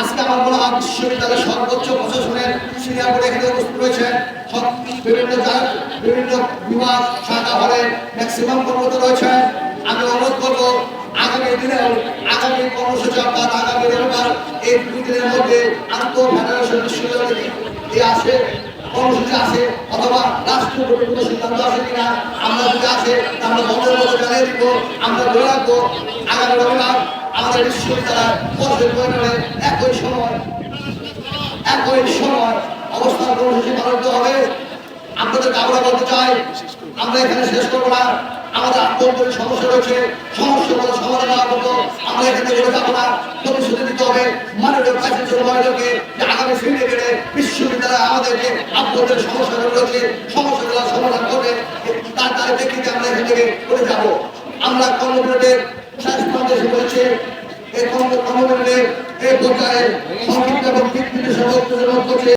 আজকে আমার মনে হয় বিশ্ববিদ্যালয়ের সর্বোচ্চ প্রশাসনের সিনিয়র এখানে উপস্থিত রয়েছে। বিভিন্ন বিভিন্ন বিভাগ, শাখা হলে ম্যাক্সিমাম কর্মরত রয়েছে। আমি অনুরোধ করব, আগামী দিনেও আগামী কর্মসূচি অর্থাৎ আগামী রবিবার এই দুই দিনের মধ্যে আন্তঃ ফেডারেশন বিশ্ববিদ্যালয় এই আসে, কর্মসূচি আছে অথবা রাষ্ট্রপতি কোনো সিদ্ধান্ত আছে কিনা, আমরা যদি আছে আমরা বন্ধের মতো জানিয়ে দিব, আমরা ধরে রাখব, আগামী রবিবার আমাদের বিশ্ববিদ্যালয় পরিষদ বৈঠকে একই সময় একই সময় অবস্থান কর্মসূচি পালন হবে। আপনাদেরকে আমরা বলতে চাই, আমরা এখানে শেষ করব না। সমস্যা সমস্যাগুলো সমাধান আমরা করবে। তার তার ব্যক্তিকে আমরা এখান যাব। আমরা কর্মবিরতির শেষ এই কর্মবিরতির এই পর্যায়ে সংক্ষিপ্ত এবং নির্দেশনা করছে